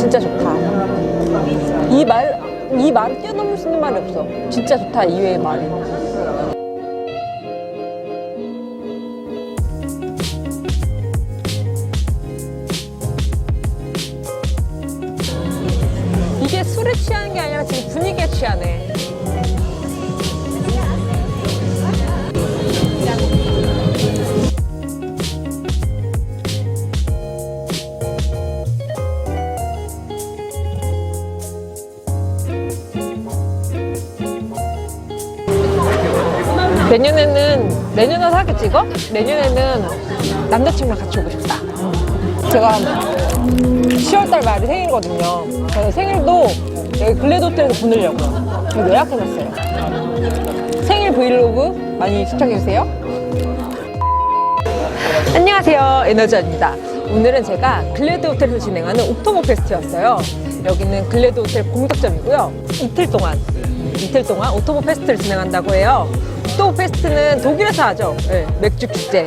진짜 좋다. 이 말, 이 말을 뛰어넘을 수 있는 말이 없어. 진짜 좋다, 이외의 말이. 내년에는 내년 와서 하겠지 이거? 내년에는 남자친구랑 같이 오고 싶다. 제가 10월달 말이 생일이거든요. 그래서 생일도 여기 글래드 호텔에서 보내려고요. 여기 예약해놨어요. 생일 브이로그 많이 시청해주세요. 안녕하세요. 에너지입니다. 오늘은 제가 글래드 호텔에서 진행하는 옥토버 페스트였어요. 여기는 글래드 호텔 공덕점이고요. 이틀 동안 이틀 동안 오토버 페스트를 진행한다고 해요. 오토버 페스트는 독일에서 하죠. 네, 맥주 축제.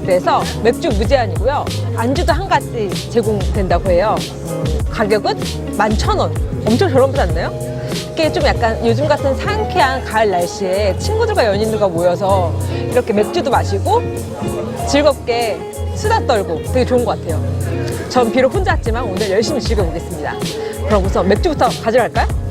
그래서 맥주 무제한이고요. 안주도 한 가지 제공된다고 해요. 음, 가격은 11,000원. 엄청 저렴하지 않나요? 이게 좀 약간 요즘 같은 상쾌한 가을 날씨에 친구들과 연인들과 모여서 이렇게 맥주도 마시고 즐겁게 수다 떨고 되게 좋은 것 같아요. 전 비록 혼자 왔지만 오늘 열심히 즐겨보겠습니다. 그럼 우선 맥주부터 가져갈까요?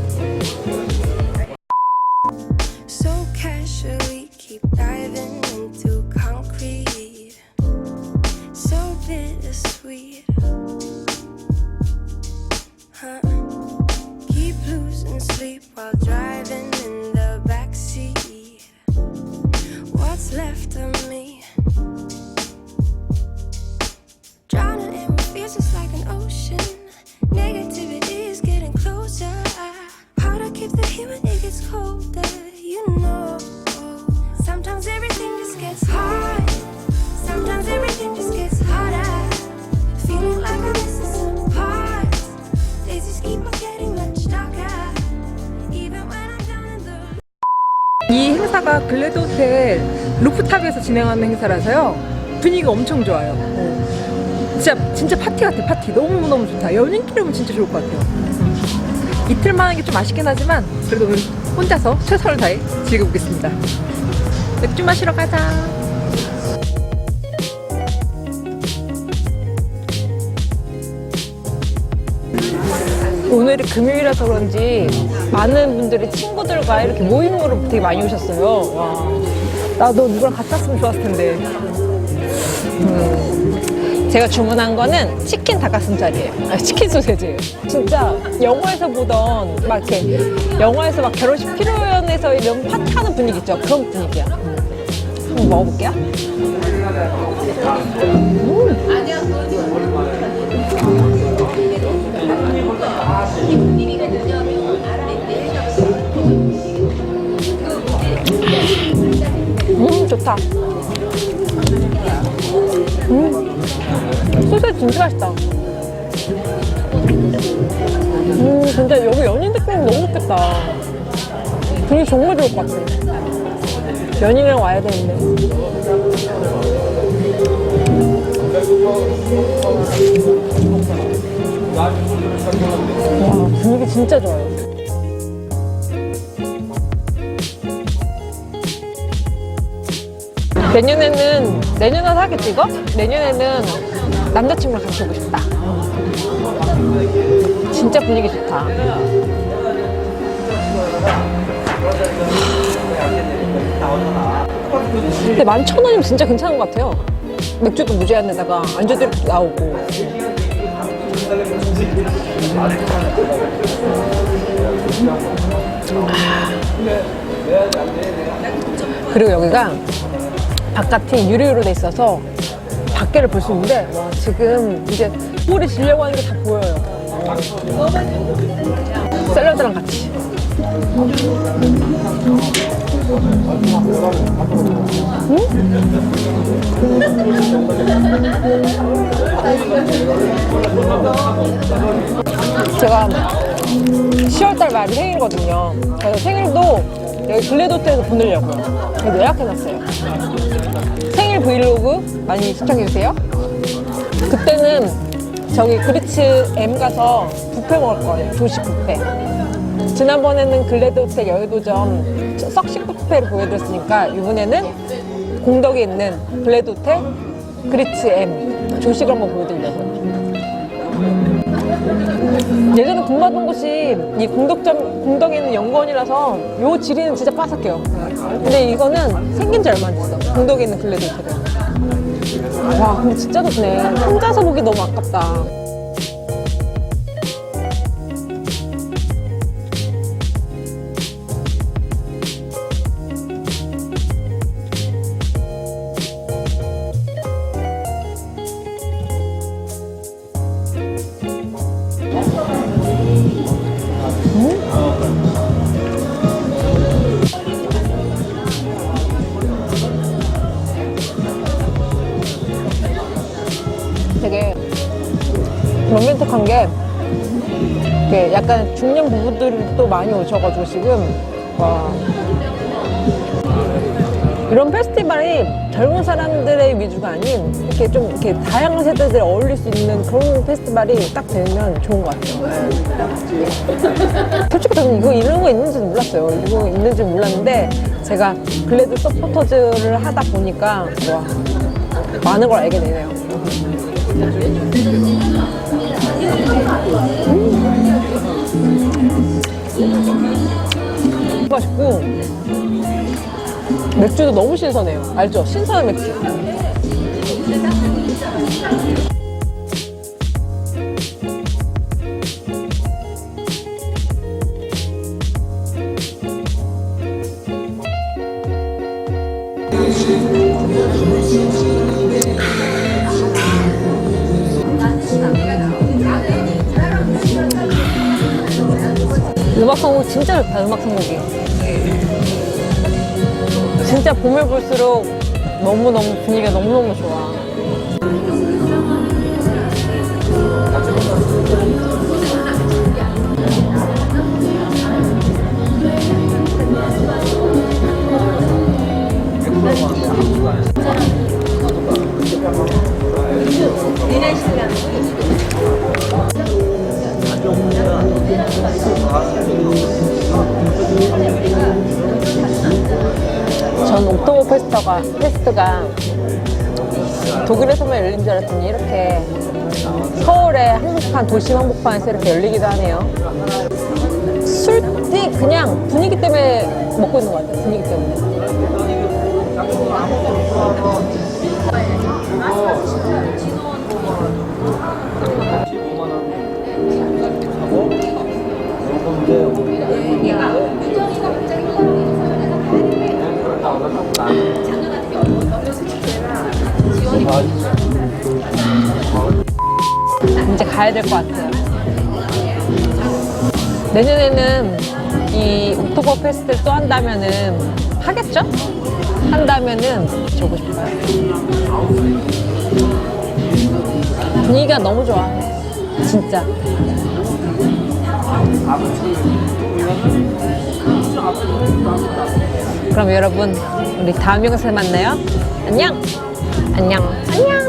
행사가 글래드 호텔 루프탑에서 진행하는 행사라서요. 분위기가 엄청 좋아요. 어. 진짜 진짜 파티 같아 파티. 너무 너무 좋다. 연인끼리 오면 진짜 좋을 것 같아요. 이틀만 하는 게좀 아쉽긴 하지만 그래도 오늘 혼자서 최선을 다해 즐겨보겠습니다. 맥주 마시러 가자. 오늘이 금요일이라서 그런지 많은 분들이 친구들과 이렇게 모임으로 되게 많이 오셨어요. 와. 나도 누구랑 같이 왔으면 좋았을 텐데. 음. 제가 주문한 거는 치킨 닭가슴살이에요. 아, 치킨 소세지예요. 진짜 영화에서 보던 막 이렇게 영화에서 막 결혼식 피로연에서 이런 파티하는 분위기 있죠. 그런 분위기야. 음. 한번 먹어볼게요. 음, 좋다. 음, 소세지 진짜 맛있다. 음, 진짜 여기 연인들끼리 너무 좋겠다. 분위기 정말 좋을 것 같아. 연인이랑 와야 되는데. 와, 분위기 진짜 좋아요. 내년에는 내년 와서 하겠지 이거? 내년에는 남자친구랑 같이 오고 싶다. 진짜 분위기 좋다. 근데 만 천 원이면 진짜 괜찮은 것 같아요. 맥주도 무제한에다가 안주도 이렇게 나오고. 그리고 여기가 바깥이 유리로 돼 있어서 밖에를 볼 수 있는데 와 지금 이제 물이 지려고 하는 게 다 보여요. 샐러드랑 같이. 제가 10월달 말이 생일이거든요. 그래서 생일도 여기 호텔에서 보내려고요. 그래서 예약해놨어요. 생일 브이로그 많이 시청해주세요. 그때는 저기 그리츠 M 가서 뷔페 먹을 거예요. 조식 뷔페. 지난번에는 글래드 호텔 여의도점 썩식 뷔페를 보여드렸으니까 이번에는 공덕에 있는 글래드 호텔 그리츠 M 조식을 한번 보여드리려고요. 예전에 근무하던 곳이 이 공덕점, 공덕에 있는 연구원이라서 요 지리는 진짜 빠삭해요. 근데 이거는 생긴 지 얼마 안 됐어. 공덕에 있는 글래드 호텔은. 와, 근데 진짜 좋네. 혼자서 보기 너무 아깝다. 약간 중년 부부들도 많이 오셔가지고 지금 와 이런 페스티벌이 젊은 사람들의 위주가 아닌 이렇게 좀 이렇게 다양한 세대들이 어울릴 수 있는 그런 페스티벌이 딱 되면 좋은 것 같아요. 솔직히 저는 이거 이런 거 있는지는 몰랐어요. 이거 있는지 몰랐는데 제가 글래드 서포터즈를 하다 보니까 와 많은 걸 알게 되네요. 맛있고 맥주도 너무 신선해요. 알죠? 신선한 맥주. 음악 선곡 진짜 좋다. 음악 선곡이. 진짜 봄을 볼수록 너무너무 분위기가 너무너무 좋아. 페스터가, 페스트가 독일에서만 열린 줄 알았더니 이렇게 서울의 한복판, 도심 한복판에서 이렇게 열리기도 하네요. 술이 그냥 분위기 때문에 먹고 있는 것 같아요. 분위기 때문에. 가야 될 것 같아요. 내년에는 이 옥토버 페스트를 또 한다면은 하겠죠? 한다면은 저고 싶어요. 분위기가 너무 좋아. 진짜. 그럼 여러분 우리 다음 영상에 만나요. 안녕. 안녕. 안녕.